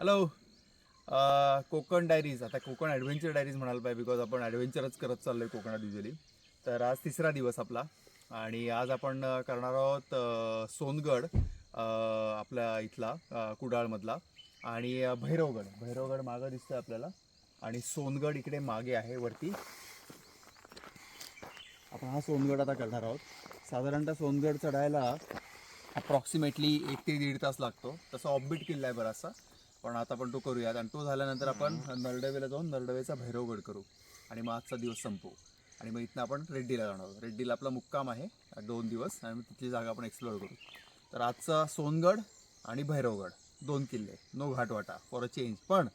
Hello Konkan diaries आता Konkan adventure diaries म्हणायला पाहिजे बिकॉज आपण ॲडव्हेंचरच करत चाललो आहे कोकणात युजली तर आज तिसरा दिवस आपला. आणि आज आपण uh, करणार आहोत uh, सोनगड uh, आपल्या इथला कुडाळमधला. आणि भैरवगड. भैरवगड मागं दिसतं आपल्याला. आणि सोनगड इकडे मागे आहे वरती. आपण हा सोनगड आता करणार आहोत. साधारणतः सोनगड चढायला अप्रॉक्सिमेटली एक ते दीड तास लागतो. तसा ऑफबीट किल्ला आहे बराचसा. पण आता आपण तो करूयात. आणि तो झाल्यानंतर आपण नरडवेला जाऊन नरडवेचा भैरवगड करू. आणि मग आजचा दिवस संपवू आणि मग इथनं आपण रेड्डीला जाणार आहोत. रेड्डीला आपला मुक्काम आहे. दोन दिवस. आणि मग तिथली जागा आपण एक्सप्लोअर करू. तर आजचा सोनगड आणि भैरवगड दोन किल्ले. नो घाटवाटा फॉर अ चेंज पण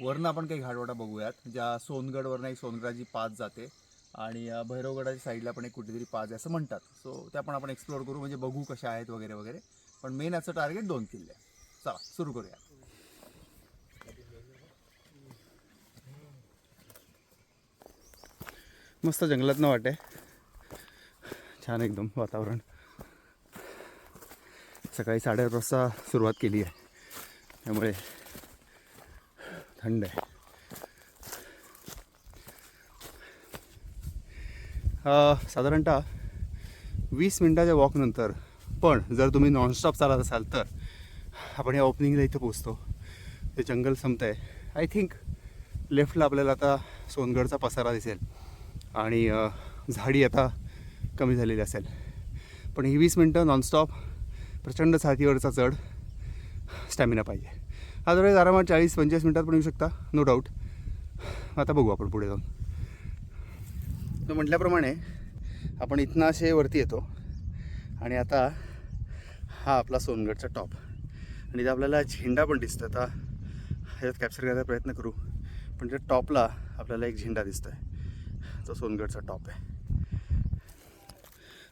वरनं आपण काही घाटवाटा बघूयात. ज्या सोनगडवरनं एक सोनगडाची पाच जाते. आणि भैरवगडाच्या साईडला पण एक कुठेतरी पाच आहे असं म्हणतात. सो त्या पण आपण एक्सप्लोअर करू. म्हणजे बघू कशा आहेत वगैरे वगैरे. पण मेन याचं टार्गेट दोन किल्ले. चला सुरू करूया मस्त जंगलातनं वाटे. छान एकदम वातावरण. सकाळी साडेआठ वाजता सुरुवात केली आहे. त्यामुळे थंड आहे. साधारणतः वीस मिनटाच्या वॉकनंतर पण जर तुम्ही नॉनस्टॉप चालत असाल तर आपण या ओपनिंगला इथं पोचतो ते जंगल संपतं आहे आय थिंक लेफ्टला आपल्याला आता सोनगडचा पसारा दिसेल. आणि झाडी आता कमी झालेली असेल. पण ही वीस मिनटं नॉनस्टॉप प्रचंड छातीवरचा चढ स्टॅमिना पाहिजे. अदरवाईज आरामात चाळीस पंचेचाळीस मिनटात पण येऊ शकता नो डाऊट आता बघू आपण पुढे जाऊन. तर म्हटल्याप्रमाणे आपण इथनं असे वरती येतो आणि आता हा आपला सोनगडचा टॉप आणि इथं आपल्याला झेंडा पण दिसतो आता ह्याच्यात कॅप्चर करायचा प्रयत्न करू. पण त्या टॉपला आपल्याला एक झेंडा दिसतो आहे जो सोनगडचा टॉप आहे.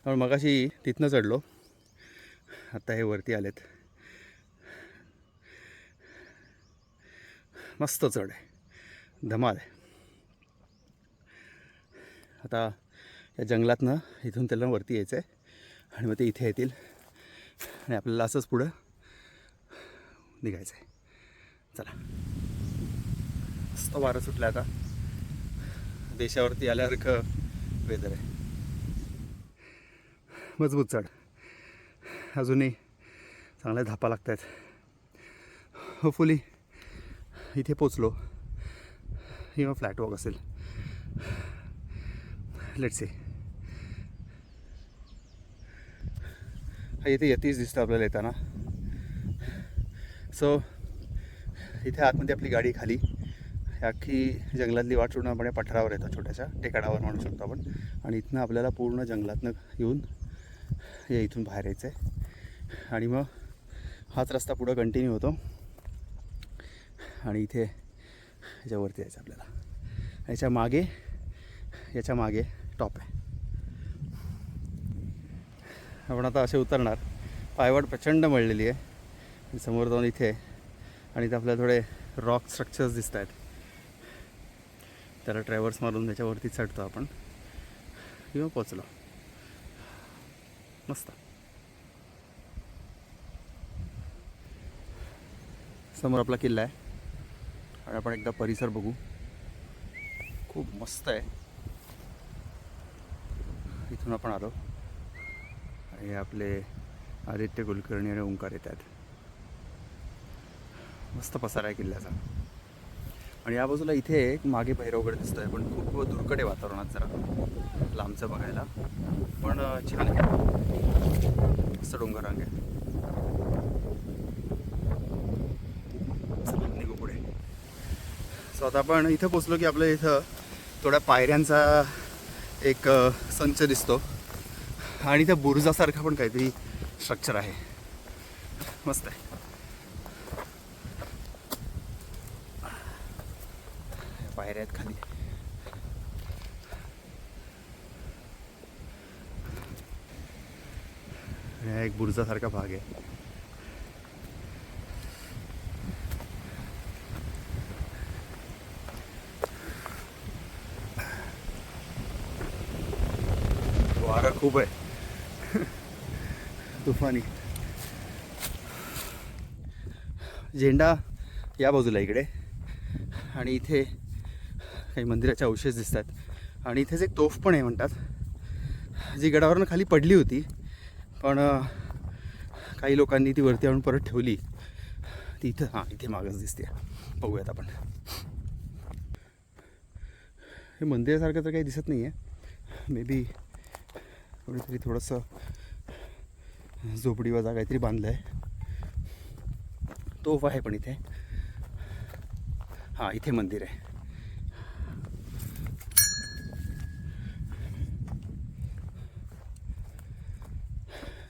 पण मगाशी तिथनं चढलो. आता हे वरती आलेत. मस्त चढ आहे. धमाल आहे. आता या जंगलातनं इथून त्याला वरती यायचं आहे. आणि मग ते इथे येतील. आणि आपल्याला असंच पुढं निघायचं आहे. चला. मस्त वारं सुटलं आता. देशावरती आल्यासारखं वेदर आहे. मजबूत चढ अजूनही चांगल्या धापा लागत आहेत होपफुली इथे पोचलो. किंवा फ्लॅट वॉक असेल. लेट्स से हा इथे यतीच दिसतं आपल्याला येताना. सो इथे आतमध्ये आपली गाडी खाली. अख्खी जंगलातली वाट सोडून आपण या पठारावर येतो छोट्याशा टेकाडावर म्हणू शकतो आपण. आणि इथनं आपल्याला पूर्ण जंगलातनं येऊन या इथून बाहेर यायचं आहे आणि मग हाच रस्ता पुढं कंटिन्यू होतो. आणि इथे याच्यावरती यायचं आपल्याला. याच्या मागे याच्या मागे टॉप आहे. आपण आता असे उतरणार. पायवाट प्रचंड मळलेली आहे. समोर जाऊन इथे आणि इथे आपल्याला थोडे रॉक स्ट्रक्चर्स दिसत आहेत त्याला ट्रॅव्हर्स मारून त्याच्यावरती चढतो आपण. किंवा पोचलो मस्त. समोर आपला किल्ला आहे. आणि आपण एकदा परिसर बघू. खूप मस्त आहे. इथून आपण आलो. आणि हे आपले आदित्य कुलकर्णी आणि ओंकार येत आहेत मस्त पसारा आहे किल्ल्याचा. आणि या बाजूला इथे एक मागे भैरवगड आहे पण खूप दुर्कडे वातावरणात जरा लांबचं बघायला. पण छान आहे. असं डोंगर रांग आहे. निघू पुढे. सो आता आपण इथं पोचलो की आपल्या इथं थोड्या पायऱ्यांचा एक संच दिसतो. आणि त्या बुरुजासारखा पण काहीतरी स्ट्रक्चर आहे. मस्त आहे. पायऱ्या आहेत खाली. आणि हा एक बुरुजासारखा भाग आहे. वारं खूप आहे. तुफानी. झेंडा या बाजूला इकडे. आणि इथे काही मंदिराचे अवशेष दिसत आहेत आणि इथेच एक तोफ पण आहे म्हणतात. जी गडावरनं खाली पडली होती पण काही लोकांनी ती वरती आणून परत ठेवली. ती इथं हां इथे मागच दिसते. बघूयात आपण. हे मंदिरासारखं तर काही दिसत नाही आहे मे बी कोणीतरी थोडंसं झोपडी वजा काहीतरी बांधलं आहे तोफ आहे पण इथे. हां इथे मंदिर आहे.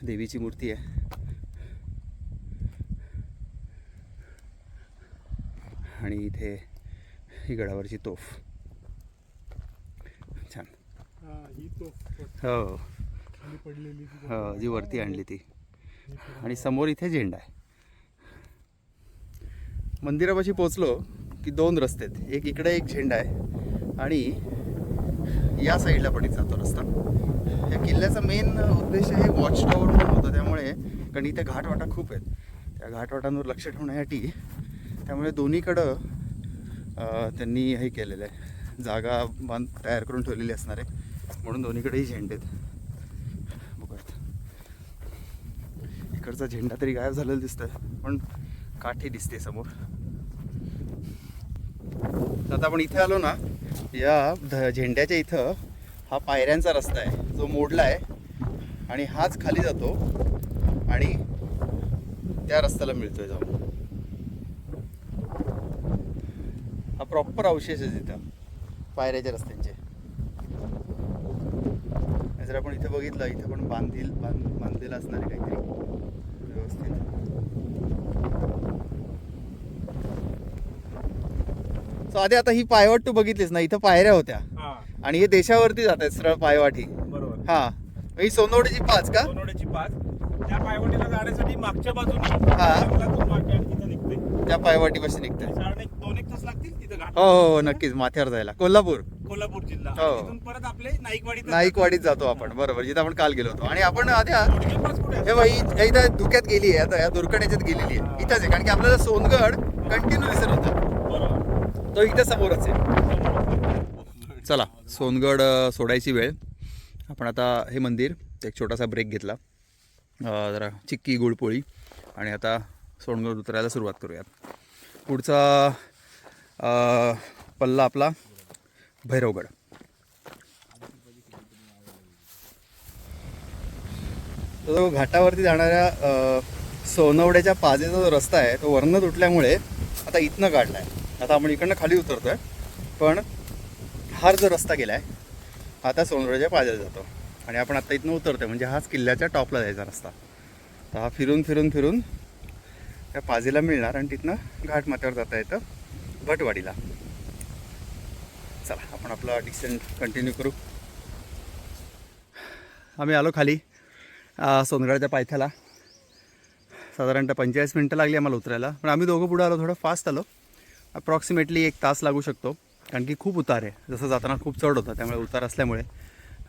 देवीची मूर्ती आहे. आणि इथे ही गडावरची तोफ. छान. हा ही हो. हो जी वरती आणली ती. आणि समोर इथे झेंडा आहे. मंदिरापाशी पोचलो की दोन रस्ते आहेत. एक इकडे एक झेंडा आहे. आणि या साईडला पण एक जातो रस्ता. त्याचा मेन उद्देश हे वॉच टॉवर म्हणून होतं. त्यामुळे कारण इथे घाटवाटा खूप आहेत. त्या घाटवाटांवर लक्ष ठेवण्यासाठी त्यामुळे दोन्हीकडं त्यांनी हे केलेलं आहे. जागा बांध तयार करून ठेवलेली असणार आहे. म्हणून दोन्हीकडेही झेंडे आहेत. इकडचा झेंडा तरी गायब झालेला दिसतोय पण काठी दिसते समोर. आता आपण इथे आलो ना या ध- झेंड्याच्या इथं हा पायऱ्यांचा रस्ता आहे. जो मोडला आहे आणि हाच खाली जातो आणि त्या रस्त्याला मिळतोय जाऊन. हा प्रॉपर अवशेष आहे तिथं. पायऱ्याच्या रस्त्यांचे. जर आपण इथे बघितलं इथे पण बांधील बांध बांधलेलं असणार आहे काहीतरी व्यवस्थित. सो आधी आता ही पायवाट तू बघितलीस ना? इथं पायऱ्या होत्या. आणि हे देशावरती जात आहेत सरळ पायवाटी. बरोबर. हा. ही सोनवडीची पाच का? सोनवड्याची पाच. त्या पायवाटीला जाण्यासाठी मागच्या बाजूने हा. जंगलातून वाटे आणि तिथं निघते. त्या निघते. साधारण एक दोन एक तास लागतील तिथं घाट. हो हो हो नक्कीच. माथ्यावर जायला. कोल्हापूर. कोल्हापूर जिल्हा. हो. आणि तिथून परत आपले नाईकवाडी नाईकवाडीत जातो आपण. बरोबर. जिथे आपण काल गेलो होतो. आणि आपण आधी पास कुठे आहे? हे बाई इथं धुक्यात गेली आहे. आता या दुर्गण्याच्यात गेलेली आहे. इथंच आहे. कारण की आपल्याला सोनगड कंटिन्यू दिसत होता. बरोबर. तो इथं समोरच आहे. चला सोनगड सोडायची वेळ. आपण आता हे मंदिर एक छोटासा ब्रेक घेतला. जरा चिक्की गुळपोळी आणि आता सोनगड उतरायला सुरुवात करूयात. पुढचा पल्ला आपला भैरवगड. तो घाटावरती जाणाऱ्या सोनवड्याच्या पाजेचा जो रस्ता आहे तो वर्ण तुटल्यामुळे आता इथनं काढला आहे आता आपण इकडनं खाली उतरतोय. पण हार जो रस्ता गेला आहे आता सोनवड्याच्या पाज्यात जातो. आणि आपण आत्ता इथनं उतरतोय म्हणजे हाच किल्ल्याच्या टॉपला जायचा रस्ता. तर हा फिरून फिरून फिरून त्या पाजेला मिळणार आणि तिथनं घाट माथ्यावर जाता येतं भटवाडीला. चला आपण आपला डिसेंट कंटिन्यू करू. आम्ही आलो खाली अ, सोनगडाच्या पायथ्याला. साधारणतः पंचेचाळीस मिनटं लागली आम्हाला उतरायला. पण आम्ही दोघं पुढं आलो थोडं फास्ट आलो. अप्रॉक्सिमेटली एक तास लागू शकतो. कारण की खूप उतार आहे. जसं जाताना खूप चढ होता त्यामुळे उतार असल्यामुळे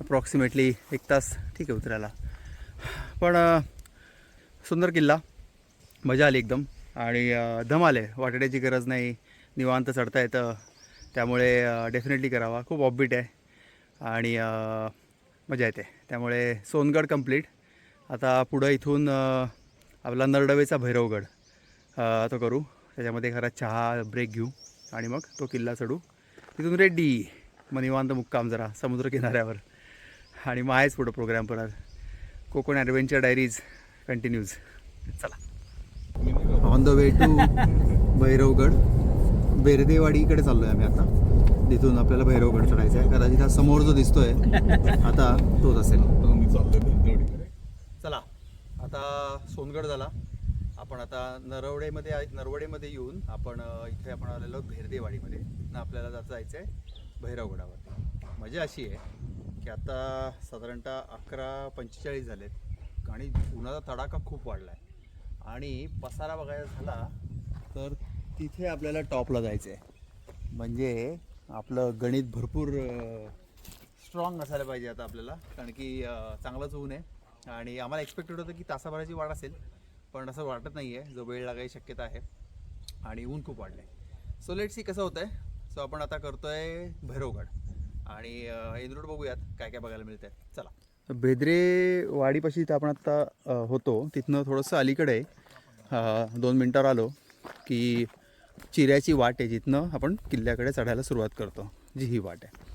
अप्रॉक्सिमेटली एक तास ठीक आहे उतरायला. पण सुंदर किल्ला. मजा आली एकदम. आणि अ, दम आले. वाटण्याची गरज नाही. निवांत चढता येतं. त्यामुळे डेफिनेटली करावा. खूप ऑबिट आहे. आणि मजा येते. त्यामुळे सोनगड कंप्लीट आता पुढं इथून आपला नरडवेचा भैरवगड तो करू. त्याच्यामध्ये खरा चहा ब्रेक घेऊ. आणि मग तो किल्ला चढू. तिथून रेड्डी मग निवांत मुक्काम जरा समुद्रकिनाऱ्यावर. आणि मग आहेच पुढं प्रोग्राम परत. कोकण ॲडव्हेंचर डायरीज कंटिन्यूज चला. On the way to Bhairavgad. बेरदेवाडीकडे चाललो आहे आम्ही आता. तिथून आपल्याला भैरवगड चढायचं आहे. कदाचित हा समोर जो दिसतोय आता तोच असेल. चला. आता सोनगड झाला. आपण आता नरवडेमध्ये आहे- नरवडेमध्ये येऊन आपण इथे आपण आलेलो भेरदेवाडीमध्ये. तिथनं आपल्याला जात जायचं आहे भैरवगडावर मजा अशी आहे की आता साधारणतः अकरा पंचेचाळीस झालेत आणि उन्हाचा तडाखा खूप वाढला आहे आणि पसारा बघायचा झाला तर तिथे आपल्याला टॉपला जायचं आहे म्हणजे आपलं गणित भरपूर स्ट्रॉंग असायला पाहिजे आता आपल्याला. कारण की चांगलंच ऊन आहे. आणि आम्हाला एक्सपेक्टेड होतं की तासाभराची वाढ असेल. पण असं वाटत नाही आहे जो वेळ लागायची शक्यता आहे. आणि ऊन खूप वाढलं आहे सो लेट सी कसं होतं आहे सो आपण आता करतो आहे भैरवगड. आणि इंद्रोड बघूयात. काय काय बघायला मिळतंय. चला. बेदरे वाडीपाशी इथं आपण आत्ता होतो. तिथनं थोडंसं अलीकडे दोन मिनटावर आलो की चिऱ्याची वाट आहे जिथनं आपण किल्ल्याकडे चढायला सुरुवात करतो. जी ही वाट आहे.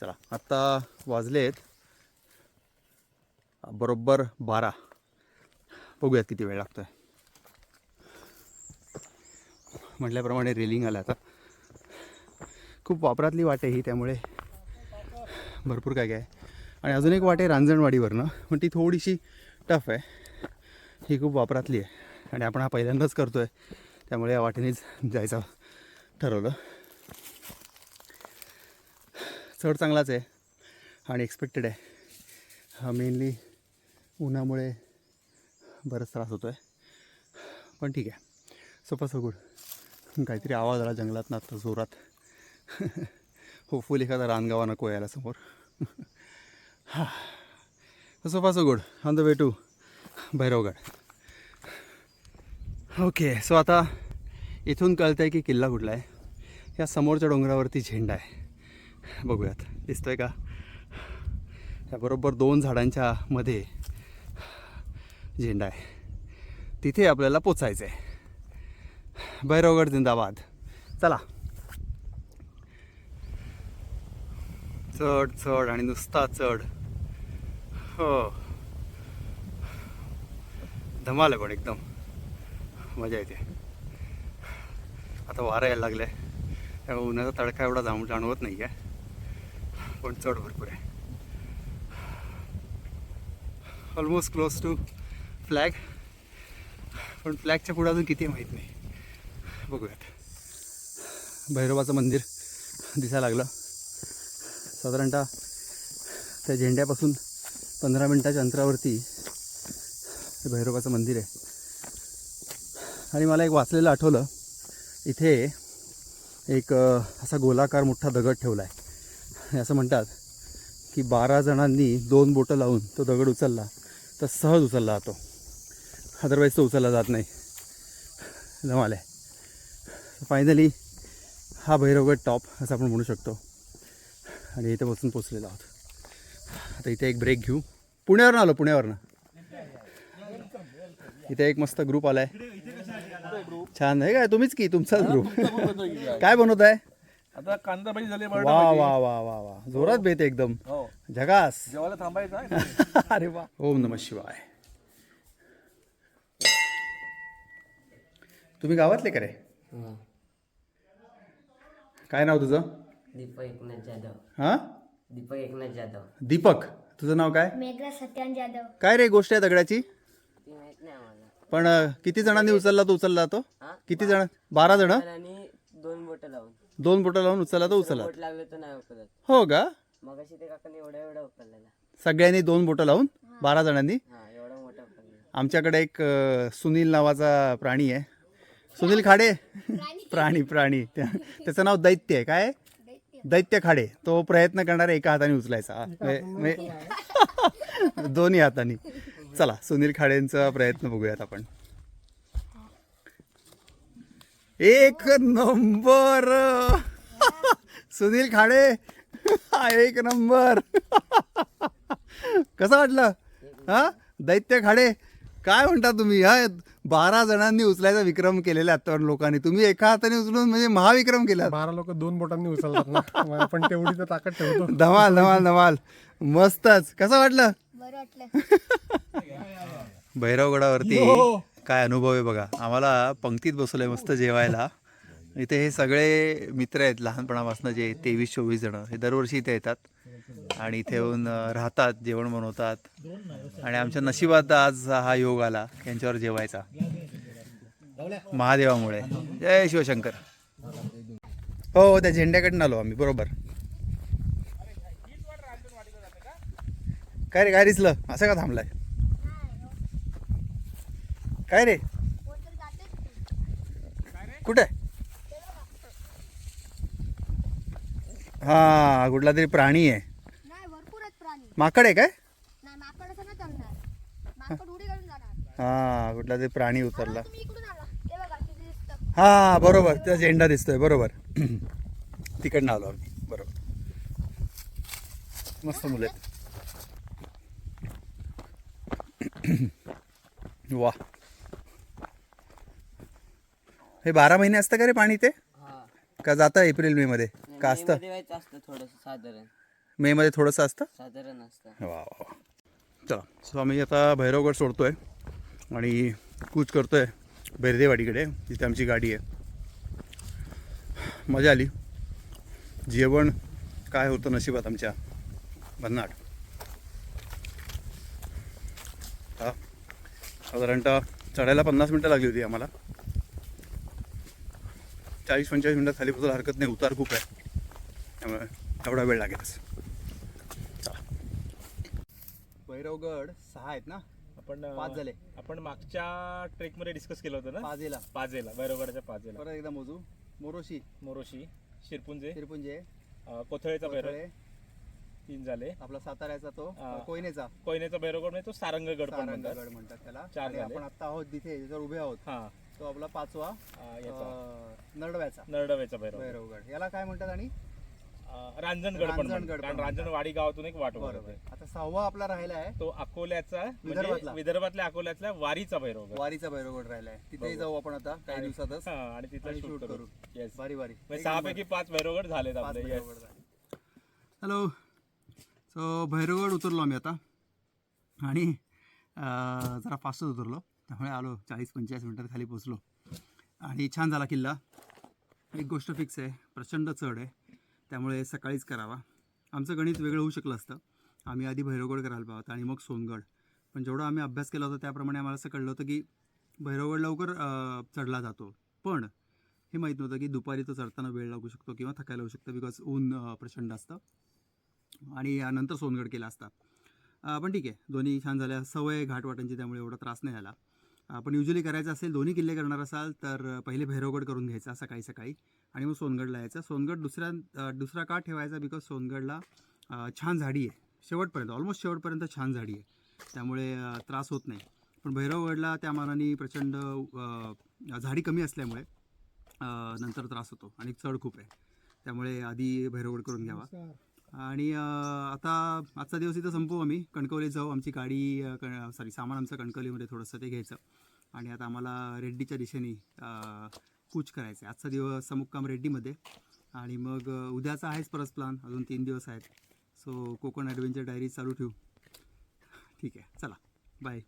चला. आत्ता वाजले आहेत. बरोबर बारा. बघूयात किती वेळ लागतो आहे म्हटल्याप्रमाणे रेलिंग आलं आता. खूप वापरातली वाट आहे ही त्यामुळे भरपूर काय काय. आहे. आणि अजून एक वाट आहे रांजणवाडीवरनं पण ती थोडीशी टफ आहे. ही खूप वापरातली आहे. आणि आपण हा पहिल्यांदाच करतो आहे त्यामुळे या वाटेनेच जायचं ठरवलं. चढ चांगलाच आहे आणि एक्सपेक्टेड आहे. हा मेनली उन्हामुळे बराच त्रास होतो आहे पण ठीक आहे. सोपा सो गुड काहीतरी आवाज आला जंगलात ना आता जोरात. होपफुल एखादा रानगावा नको यायला समोर. हां. सोपा so good on the way to Bhairavgad. Okay so आता इथून कळतं आहे की किल्ला कुठला आहे. या समोरच्या डोंगरावरती झेंडा आहे. बघूयात. दिसतोय का? त्याबरोबर दोन झाडांच्या मध्ये झेंडा आहे. तिथे आपल्याला पोचायचं आहे भैरवगड जिंदाबाद. चला. चढ चढ आणि नुसता चढ. हो. धमाल आहे पण एकदम. मजा येते. आता वारा यायला लागलं आहे त्यामुळे उन्हाचा तडका एवढा जाणवत नाही आहे पण चढ भरपूर आहे. ऑलमोस्ट क्लोज टू फ्लॅग पण फ्लॅगच्या पुढे अजून किती माहीत नाही. बघूयात. भैरोबाचं मंदिर दिसायला लागलं. साधारणतः त्या झेंड्यापासून पंधरा मिनटाच्या अंतरावरती भैरोबाचं मंदिर आहे. आणि मला एक वाचलेलं आठवलं. इथे एक असा गोलाकार मोठा दगड ठेवला आहे असं म्हणतात की बारा जणांनी दोन बोटं लावून तो दगड उचलला तर सहज उचलला जातो अदरवाईज तो उचलला जात नाही. जमाल आहे. फायनली हा भैरवगड टॉप असं आपण म्हणू शकतो. आणि इथे बसून पोचलेलो आहोत. आता इथे एक ब्रेक घेऊ. पुण्यावरून आलो पुण्यावरनं. इथे एक मस्त ग्रुप आलाय. छान आहे काय? तुम्हीच की तुमचाच ग्रुप काय बनवत आहे आता कांदा भाजी झाली वा वा वा वा वा. जोरात बेत एकदम. हो. झगास जेवायला थांबायचं अरे वा. ओम नम शिवाय. तुम्ही गावातले का रे? हा. काय नाव तुझं? दीपक एकनाथ जाधव. हा? दीपक एकनाथ जाधव. दीपक. तुझं नाव काय? मेघना सत्यान जाधव. काय रे गोष्ट आहे दगडाची? ती माहीत नाही आम्हाला. पण अं, किती जणांनी उचलला तो उचलला तो? हा? किती जण? बारा जण? आणि दोन बोट लावून. दोन बोटं लावून उचलला तो उचलला बोट लागले तर नाही हो का? मग अशी ते काकाने एवढा एवढा उकललेला सगळ्यांनी दोन बोटं लावून? बारा जणांनी? हा एवढा मोठा उकललेला आमच्याकडे एक अं, सुनील नावाचा प्राणी आहे. सुनील खाडे? प्राणी. प्राणी त्या- त्याचं नाव दैत्य आहे. काय? दैत्य. खाडे. तो प्रयत्न करणार एका हाताने उचलायचा. म्हणजे- म्हणजे- दोन्ही हाताने. चला सुनील खाडेंचा प्रयत्न बघूयात आपण. एक नंबर. सुनील खाडे. एक नंबर. कसं वाटलं? हा? दैत्य खाडे. काय म्हणता तुम्ही? हा बारा जणांनी उचलायचा विक्रम केलेला आहे आत्तावर लोकांनी. तुम्ही एका हाताने उचलून म्हणजे महाविक्रम केला. बारा लोक दोन बोटांनी उचलतात आपण तेवढी तर ताकद ठेवतो. धमाल धमाल धमाल. मस्तच. कसं वाटलं? बरं वाटलं. भैरवगडावरती. काय अनुभव आहे बघा. आम्हाला पंक्तीत बसवलंय मस्त जेवायला. इथे हे सगळे मित्र आहेत लहानपणापासून जे तेवीस चोवीस जण. हे दरवर्षी इथे येतात. आणि इथे येऊन राहतात जेवण बनवतात. आणि आमच्या नशिबात आज हा योग आला यांच्यावर जेवायचा. महादेवामुळे. जय शिवशंकर. हो हो त्या झेंड्याकडून आलो आम्ही. बरोबर. काय रे काय दिसलं? असं का थांबलाय? काय रे? कुठे? हा कुठला तरी प्राणी आहे. माकड आहे काय? हा कुठला तरी प्राणी उतरला. हा बरोबर. त्या झेंडा दिसतोय बरोबर. तिकडनं आलो आम्ही बरोबर. मस्त मुलं आहेत. वा हे बारा महिने असतं का रे पाणी ते? का जातं एप्रिल मे मध्ये? का असतं? साधारण. मे मध्ये थोडंसं असतं? साधारण असतं. वा वा चला सो आम्ही आता भैरवगड सोडतोय आणि कूच करतोय बेर्देवाडीकडे जिथे आमची गाडी आहे. मजा आली. जेवण काय होतं नशिबात आमच्या? भन्नाट. हा. साधारणतः चढायला पन्नास मिनटं लागली होती आम्हाला. चाळीस पंचेचाळीस मिनटात खाली पोचायला हरकत नाही उतार खूप आहे. त्यामुळे एवढा वेळ लागेलच. भैरवगड सहा आहेत ना? आपण पाच झाले. आपण मागच्या ट्रेकमध्ये डिस्कस केलं होतं ना? पाजेला पाजेला भैरवगडाच्या पाजेला परत एकदा मोजू. मोरोशी. मोरोशी शिरपुंजे तिरपुंजे अं, कोथळेचा भैरव. तीन झाले. आपला साताऱ्याचा तो. कोयनेचा. कोयनेचा भैरवगड म्हणजे तो सारंगगड म्हणतात सारंगगड म्हणतात. त्याला. चार. आपण आता आहोत तिथे उभे आहोत. हा. तो आपला पाचवा अं, याचा. अं, नरडव्याचा. नरडवेचा भैरव. भैरवगड. याला काय म्हणतात आणि? रांजणगड पण रांजणगड म्हणतात. पण कारण म्हणतात. रांजणवाडी गावातून एक वाट बरोबर. आता सहावा आपला राहिला आहे तो अकोल्याचा विदर्भातला. म्हणजे विदर्भातल्या अकोल्यातल्या वारीचा भैरवगड. वारीचा भैरवगड राहिलाय. तिथेही बरोबर. जाऊ आपण आता काही आणि- दिवसातच. हा, आणि तिथं आणि शूट shoot करू. येस भारी भारी. म्हणजे सहापैकी पाच भैरवगड झालेत आपले. येस हॅलो सो भैरवगड उतरलो आम्ही आता. आणि अं, जरा फास्टच उतरलो. त्यामुळे आलो. चाळीस पंचेचाळीस मिनटात खाली पोचलो आणि छान झाला किल्ला. एक गोष्ट फिक्स आहे. प्रचंड चढ आहे. त्यामुळे सकाळीच करावा. आमचं गणित वेगळं होऊ शकलं असतं. आम्ही आधी भैरवगड करायला पाहत आणि मग सोनगड. पण जेवढा आम्ही अभ्यास केला होता त्याप्रमाणे आम्हाला असं कळलं होतं की भैरवगड लवकर चढला जातो. पण हे माहीत नव्हतं की दुपारी तो चढताना वेळ लागू शकतो किंवा थकायला होऊ शकतं बिकॉज ऊन प्रचंड असतं. आणि नंतर सोनगड केला असता. पण ठीक आहे. दोन्ही छान झाल्या. सवय आहे घाटवाटांची त्यामुळे एवढा त्रास नाही झाला. पण युजली करायचं असेल दोन्ही किल्ले करणार असाल तर पहिले भैरवगड करून घ्यायचा सकाळी सकाळी आणि मग सोनगडला यायचं. सोनगड दुसऱ्या दुसरा का ठेवायचा? बिकॉज सोनगडला छान झाडी आहे. शेवटपर्यंत ऑलमोस्ट शेवटपर्यंत छान झाडी आहे. त्यामुळे त्रास होत नाही. पण भैरवगडला त्या मानाने प्रचंड झाडी कमी असल्यामुळे नंतर त्रास होतो आणि चढ खूप आहे. त्यामुळे आधी भैरवगड करून घ्यावा. आणि आता आजचा दिवस इथं संपवू आम्ही. कणकवलीत जाऊ. आमची गाडी सॉरी सामान आमचं कणकवलीमध्ये थोडंसं ते घ्यायचं. आणि आता आम्हाला रेड्डीच्या दिशेने कूच करायचं आहे आजचा दिवस मुक्काम रेड्डीमध्ये. आणि मग उद्याचा आहेच परत प्लान अजून तीन दिवस आहेत. सो कोकण ॲडव्हेंचर डायरी चालू ठेवू. ठीक आहे. चला. बाय